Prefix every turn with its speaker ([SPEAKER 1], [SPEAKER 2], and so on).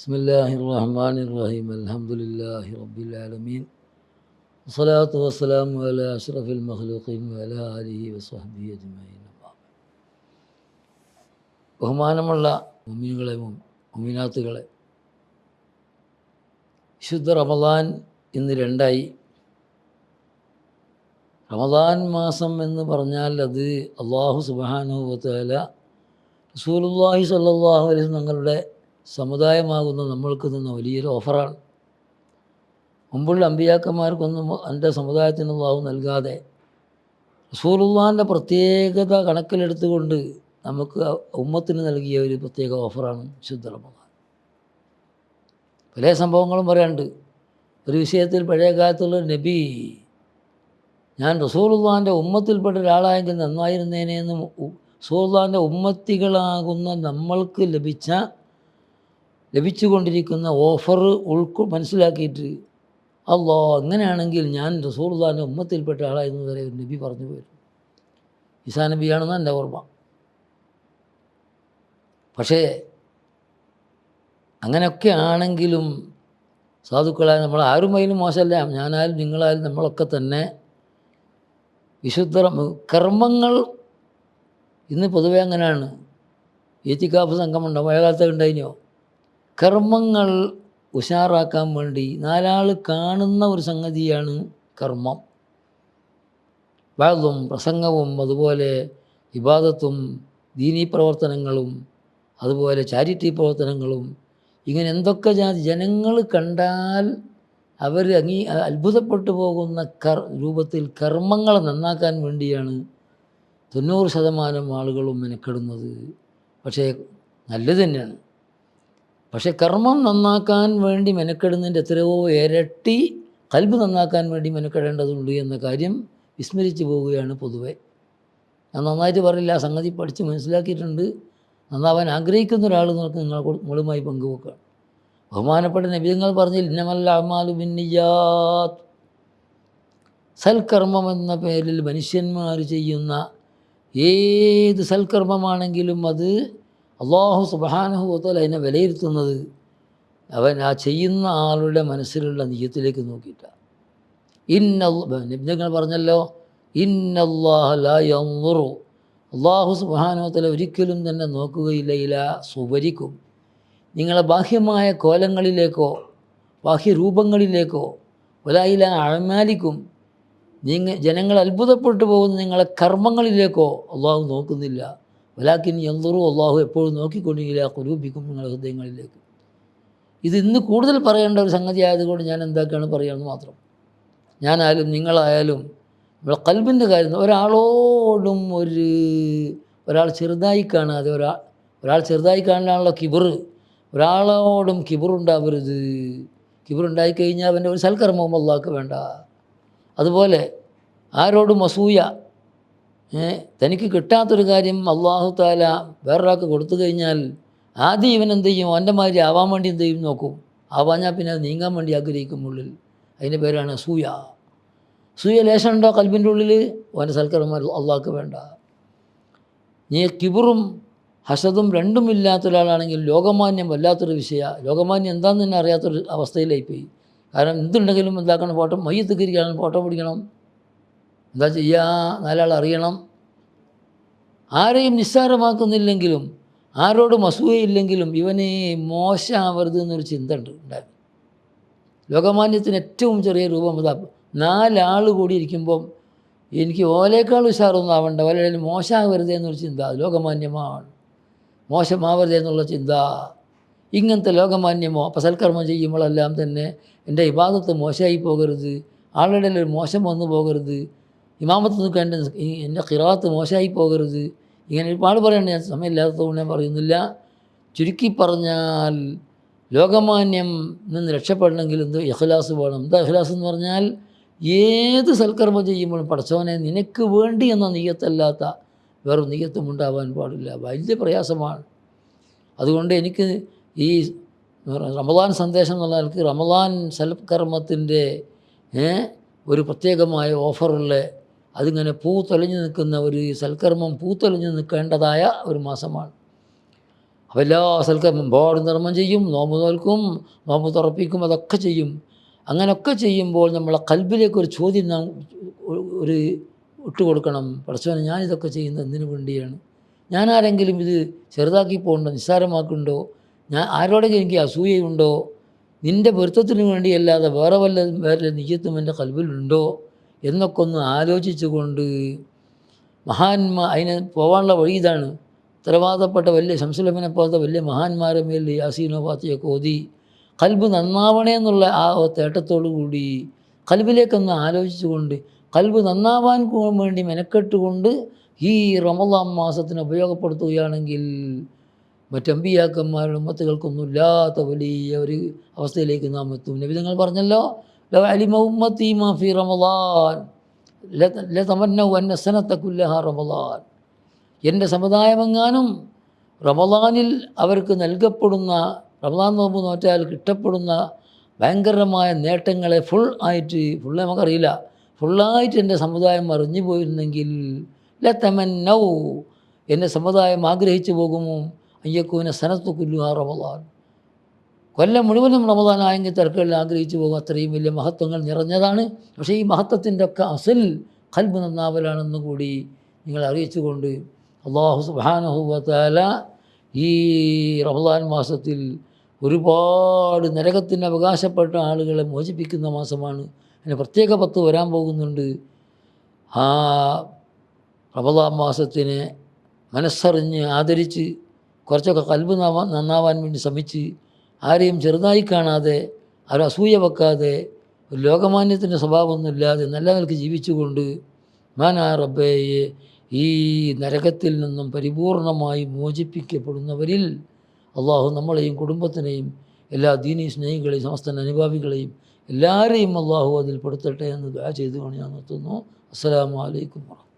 [SPEAKER 1] بسم الله الرحمن الرحيم الحمد لله رب العالمين والصلاة والسلام على أشرف المخلوقين وعلى آله وصحبه أجمعين ബഹുമാനമുള്ള മുമ്മിനുകളെ മുമ്മിനാത്തുകളെ വിശുദ്ധ റമദാൻ ഇന്ന് രണ്ടായി റമദാൻ മാസം എന്ന് പറഞ്ഞാൽ അത് അള്ളാഹു സുബാനുഭവത്തല റസൂലുല്ലാഹി സല്ലാഹു അലൈഹി തങ്ങളുടെ സമുദായമാകുന്ന നമ്മൾക്ക് നിന്ന് വലിയൊരു ഓഫറാണ്. മുമ്പുള്ള അമ്പിയാക്കന്മാർക്കൊന്നും എന്റെ സമുദായത്തിന് വാവ് നൽകാതെ റസൂലുള്ളാന്റെ പ്രത്യേകത കണക്കിലെടുത്തുകൊണ്ട് നമുക്ക് ഉമ്മത്തിന് നൽകിയ ഒരു പ്രത്യേക ഓഫറാണ് ശുദ്ധ റമദാൻ. പല സംഭവങ്ങളും പറയാനുണ്ട്. ഒരു വിഷയത്തിൽ പഴയ കാലത്തുള്ള നബി ഞാൻ റസൂലുള്ളാന്റെ ഉമ്മത്തിൽപ്പെട്ട ഒരാളായെങ്കിൽ നന്നായിരുന്നേനെ എന്ന് റസൂലുള്ളാന്റെ ഉമ്മത്തികളാകുന്ന നമ്മൾക്ക് ലഭിച്ച ലഭിച്ചുകൊണ്ടിരിക്കുന്ന ഓഫർ ഉൾക്കൊ മനസ്സിലാക്കിയിട്ട് അല്ലോ അങ്ങനെയാണെങ്കിൽ ഞാൻ റസൂർദാന്റെ ഉമ്മത്തിൽപ്പെട്ട ആളായിരുന്നു വരെ ഒരു നബി പറഞ്ഞു പോയിരുന്നു ഈസാ നബിയാണെന്ന് എന്റെ ഓർമ്മ. പക്ഷേ അങ്ങനെയൊക്കെ ആണെങ്കിലും സാധുക്കളായ നമ്മൾ ആരും അതിലും മോശമല്ല. ഞാനായാലും നിങ്ങളായാലും നമ്മളൊക്കെ തന്നെ വിശുദ്ധ കർമ്മങ്ങൾ ഇന്ന് പൊതുവെ അങ്ങനെയാണ്. ഏറ്റിക്കാപ്പ് സംഘമുണ്ടോ? മഴകാലത്ത് ഉണ്ടായിനോ കർമ്മങ്ങൾ ഉഷാറാക്കാൻ വേണ്ടി നാലാൾ കാണുന്ന ഒരു സംഗതിയാണ് കർമ്മം. വാതും പ്രസംഗവും അതുപോലെ വിവാദത്തും ദീനീ പ്രവർത്തനങ്ങളും അതുപോലെ ചാരിറ്റി പ്രവർത്തനങ്ങളും ഇങ്ങനെ എന്തൊക്കെ ജാതി ജനങ്ങൾ കണ്ടാൽ അവർ അങ്ങീ അത്ഭുതപ്പെട്ടു പോകുന്ന കർ രൂപത്തിൽ കർമ്മങ്ങൾ നന്നാക്കാൻ വേണ്ടിയാണ് തൊണ്ണൂറ് ശതമാനം ആളുകളും മെനക്കെടുന്നത്. പക്ഷേ നല്ലത് തന്നെയാണ്. പക്ഷേ കർമ്മം നന്നാക്കാൻ വേണ്ടി മെനക്കെടുന്നതിന്റെ എത്രയോ ഇരട്ടി കൽബ് നന്നാക്കാൻ വേണ്ടി മെനക്കെടേണ്ടതുണ്ട് എന്ന കാര്യം വിസ്മരിച്ചു പോവുകയാണ് പൊതുവെ. ഞാൻ നന്നായിട്ട് പറയില്ല ആ സംഗതി പഠിച്ച് മനസ്സിലാക്കിയിട്ടുണ്ട്. നന്നാവാൻ ആഗ്രഹിക്കുന്ന ഒരാൾ നിങ്ങൾക്ക് നിങ്ങൾ നിങ്ങളുമായി പങ്കുവെക്കുക ബഹുമാനപ്പെട്ട നബിതങ്ങൾ പറഞ്ഞു ഇന്നമല്ല അമാലു ബിന്നിജാത് സൽക്കർമ്മം എന്ന പേരിൽ മനുഷ്യന്മാർ ചെയ്യുന്ന ഏത് സൽക്കർമ്മമാണെങ്കിലും അത് അള്ളാഹു സുബാനുഭവത്തിൽ അതിനെ വിലയിരുത്തുന്നത് അവൻ ആ ചെയ്യുന്ന ആളുടെ മനസ്സിലുള്ള നീയത്തിലേക്ക് നോക്കിയിട്ടാണ് ഇന്ന നിബിധങ്ങൾ പറഞ്ഞല്ലോ ഇന്നല്ലാഹു അള്ളാഹു സുബാനുഭവത്തിൽ ഒരിക്കലും തന്നെ നോക്കുകയില്ല ഇല സുവരിക്കും. നിങ്ങളെ ബാഹ്യമായ കോലങ്ങളിലേക്കോ ബാഹ്യരൂപങ്ങളിലേക്കോ ഒലായില അഴമാലിക്കും നിങ്ങൾ ജനങ്ങൾ അത്ഭുതപ്പെട്ടു പോകുന്ന നിങ്ങളെ കർമ്മങ്ങളിലേക്കോ അള്ളാഹു നോക്കുന്നില്ല. വലാക്കിൻ എന്തൊറു അള്ളാഹു എപ്പോഴും നോക്കിക്കൊണ്ടിരിക്കില്ല കുരൂപിക്കും നിങ്ങളുടെ ഹൃദയങ്ങളിലേക്ക്. ഇത് ഇന്ന് കൂടുതൽ പറയേണ്ട ഒരു സംഗതി ആയതുകൊണ്ട് ഞാൻ എന്താക്കാണ് പറയുന്നത് മാത്രം. ഞാനായാലും നിങ്ങളായാലും നമ്മുടെ കൽബിന്റെ കാര്യം ഒരാളോടും ഒരു ഒരാൾ ചെറുതായി കാണാതെ ഒരാൾ ഒരാൾ ചെറുതായി കാണാനുള്ള കിബർ ഒരാളോടും കിബറുണ്ടാവരുത്. കിബറുണ്ടായി കഴിഞ്ഞാൽ അവന്റെ ഒരു സൽക്കർമ്മവും അള്ളാഹ്ക്ക് വേണ്ട. അതുപോലെ ആരോടും അസൂയ തനിക്ക് കിട്ടാത്തൊരു കാര്യം അള്ളാഹു താല വേറൊരാൾക്ക് കൊടുത്തു കഴിഞ്ഞാൽ ആദ്യം ഇവൻ എന്ത് ചെയ്യും? അവന്റെ മാതിരി ആവാൻ വേണ്ടി എന്ത് ചെയ്യും നോക്കും. ആവാഞ്ഞാൽ പിന്നെ അത് നീങ്ങാൻ വേണ്ടി ആഗ്രഹിക്കും ഉള്ളിൽ. അതിന്റെ പേരാണ് സൂയ. സൂയ ലേശം ഉണ്ടോ കൽബിന്റെ ഉള്ളിൽ? അവന്റെ സൽക്കരന്മാർ അള്ളാഹ്ക്ക് വേണ്ട. നീ കിബറും ഹസതും രണ്ടും ഇല്ലാത്ത ഒരാളാണെങ്കിൽ ലോകമാന്യം വല്ലാത്തൊരു വിഷയ. ലോകമാന്യം എന്താണെന്ന് തന്നെ അറിയാത്തൊരു അവസ്ഥയിലായിപ്പോയി. കാരണം എന്തുണ്ടെങ്കിലും എന്താക്കണം? ഫോട്ടോ മയ്യത്ത് കയറിക്കണം ഫോട്ടോ പിടിക്കണം. എന്താ ചെയ്യുക നാലാൾ അറിയണം. ആരെയും നിസ്സാരമാക്കുന്നില്ലെങ്കിലും ആരോടും അസൂയയില്ലെങ്കിലും ഇവനെ മോശമാവരുത് എന്നൊരു ചിന്ത ഉണ്ട് ഉണ്ടായിരുന്നു. ലോകമാന്യത്തിന് ഏറ്റവും ചെറിയ രൂപം അതാ നാലാൾ കൂടി ഇരിക്കുമ്പം എനിക്ക് ഓലേക്കാൾ ഉഷാറൊന്നും ആവണ്ട. ഓലയിൽ മോശമാവരുത് എന്നൊരു ചിന്ത ലോകമാന്യമാണ്. മോശമാവരുത് എന്നുള്ള ചിന്ത. ഇങ്ങനത്തെ ലോകമാന്യമോ അപ്പോൾ സൽക്കർമ്മം ചെയ്യുമ്പോഴെല്ലാം തന്നെ എന്റെ ഇബാദത്ത് മോശമായി പോകരുത്. ആളുടെ ഒരു മോശം വന്നു പോകരുത്. ഇമാമത്ത് നിൽക്കേണ്ട എന്റെ ഖിറാത്ത് മോശമായി പോകരുത്. ഇങ്ങനെ ഒരുപാട് പറയണ്ട ഞാൻ സമയമില്ലാത്തതുകൊണ്ട് ഞാൻ പറയുന്നില്ല. ചുരുക്കി പറഞ്ഞാൽ ലോകമാന്യം നിന്ന് രക്ഷപ്പെടണമെങ്കിൽ എന്ത് ഇഖ്ലാസ് വേണം. എന്താ ഇഖ്ലാസ് എന്ന് പറഞ്ഞാൽ ഏത് സൽക്കർമ്മം ചെയ്യുമ്പോഴും പടച്ചവനെ നിനക്ക് വേണ്ടി എന്ന നീയത്തല്ലാത്ത വേറൊരു നീയത്തും ഉണ്ടാവാൻ പാടില്ല. വലിയ പ്രയാസമാണ്. അതുകൊണ്ട് എനിക്ക് ഈ റമദാൻ സന്ദേശം എന്നുള്ള നിലയ്ക്ക് റമദാൻ സൽക്കർമ്മത്തിന്റെ ഒരു പ്രത്യേകമായ ഓഫറുള്ള അതിങ്ങനെ പൂത്തൊലഞ്ഞു നിൽക്കുന്ന ഒരു സൽക്കർമ്മം പൂത്തൊലഞ്ഞു നിൽക്കേണ്ടതായ ഒരു മാസമാണ്. അപ്പോൾ എല്ലാ സൽക്കർമ്മം ബോർഡ് നിർമ്മം ചെയ്യും നോമ്പ് നോൽക്കും നോമ്പ് തുറപ്പിക്കും അതൊക്കെ ചെയ്യും. അങ്ങനെയൊക്കെ ചെയ്യുമ്പോൾ നമ്മളെ കൽബിലേക്ക് ഒരു ചോദ്യം നാം ഒരു ഇട്ട് കൊടുക്കണം പഠിച്ചവനെ ഞാനിതൊക്കെ ചെയ്യുന്നത് എന്തിനു വേണ്ടിയാണ്? ഞാൻ ആരെങ്കിലും ഇത് ചെറുതാക്കി പോകണ്ടോ നിസ്സാരമാക്കുന്നുണ്ടോ? ഞാൻ ആരോടെങ്കിലും എനിക്ക് അസൂയയുണ്ടോ? നിന്റെ പൊരുത്തത്തിന് വേണ്ടിയല്ലാതെ വേറെ വല്ല വേറെ നിജത്വം എന്റെ കൽബിലുണ്ടോ? എന്നൊക്കെ ഒന്ന് ആലോചിച്ചുകൊണ്ട് മഹാന്മാ അതിന് പോകാനുള്ള വഴി ഇതാണ്. ഉത്തരവാദപ്പെട്ട വലിയ ശംസലമിനെ പോലത്തെ വലിയ മഹാന്മാരെ മേൽ യാസീനോ പാത്തിയൊക്കെ ഓതി കൽബ് നന്നാവണേ എന്നുള്ള ആ കൂടി കൽബിലേക്കൊന്ന് ആലോചിച്ചുകൊണ്ട് കൽബ് നന്നാവാൻ വേണ്ടി മെനക്കെട്ടുകൊണ്ട് ഈ റമദാം മാസത്തിന് ഉപയോഗപ്പെടുത്തുകയാണെങ്കിൽ മറ്റമ്പിയാക്കന്മാരുടെ ഉമ്മത്തുകൾക്കൊന്നുമില്ലാത്ത വലിയ ഒരു അവസ്ഥയിലേക്ക് നാം എത്തും. നബി നിങ്ങൾ പറഞ്ഞല്ലോ ലോ അലിമ ഉമ്മത്തി മാഫി റമദാൻ ലതമന്നൗ അന്ന സനത്ത കുല്ലഹ റമദാൻ എന്റെ സമുദായമെങ്ങാനും റമദാനിൽ അവർക്ക് നൽകപ്പെടുന്ന റമദാൻ നോമ്പ് നോറ്റാൽ കിട്ടപ്പെടുന്ന ഭയങ്കരമായ നേട്ടങ്ങളെ ഫുൾ ആയിട്ട് ഫുൾ നമുക്കറിയില്ല. ഫുള്ളായിട്ട് എന്റെ സമുദായം അറിഞ്ഞു പോയിരുന്നെങ്കിൽ ലതമന്നൗ. എന്റെ സമുദായം ആഗ്രഹിച്ചു പോകുമോ? അയ്യക്കൂന സനത്ത് കുല്ലുഹ റമദാൻ. കൊല്ലം മുഴുവനും റമദാനായെങ്കിൽ തിരക്കുകളിൽ ആഗ്രഹിച്ചു പോകും. അത്രയും വലിയ മഹത്വങ്ങൾ നിറഞ്ഞതാണ്. പക്ഷേ ഈ മഹത്വത്തിന്റെ ഒക്കെ അസൽ കൽബ് നന്നാവലാണെന്ന് കൂടി നിങ്ങൾ അറിയിച്ചുകൊണ്ട് അള്ളാഹു സുബാനഹുബത്താല ഈ റമദാൻ മാസത്തിൽ ഒരുപാട് നരകത്തിന് അവകാശപ്പെട്ട ആളുകളെ മോചിപ്പിക്കുന്ന മാസമാണ്. അതിന് പ്രത്യേക പത്ത് വരാൻ പോകുന്നുണ്ട്. ആ റമദാൻ മാസത്തിനെ മനസ്സറിഞ്ഞ് ആദരിച്ച് കുറച്ചൊക്കെ കൽബ് നന്നാവാൻ വേണ്ടി ശ്രമിച്ച് ആരെയും ചെറുതായി കാണാതെ ആരും അസൂയ വെക്കാതെ ഒരു ലോകമാന്യത്തിന്റെ സ്വഭാവമൊന്നുമില്ലാതെ നല്ല നിലയ്ക്ക് ജീവിച്ചുകൊണ്ട് മാനാ റബ്ബയെ ഈ നരകത്തിൽ നിന്നും പരിപൂർണമായി മോചിപ്പിക്കപ്പെടുന്നവരിൽ അള്ളാഹു നമ്മളെയും കുടുംബത്തിനെയും എല്ലാ ദീനീ സ്നേഹികളെയും സമസ്ത അനുഭാവികളെയും എല്ലാവരെയും അള്ളാഹു അതിൽ പെടുത്തട്ടെ എന്ന് ദുആ ചെയ്തുകൊണ്ട് ഞാൻ നിർത്തുന്നു. അസ്സലാമു അലൈക്കും വറഹ്മത്തുള്ളാഹി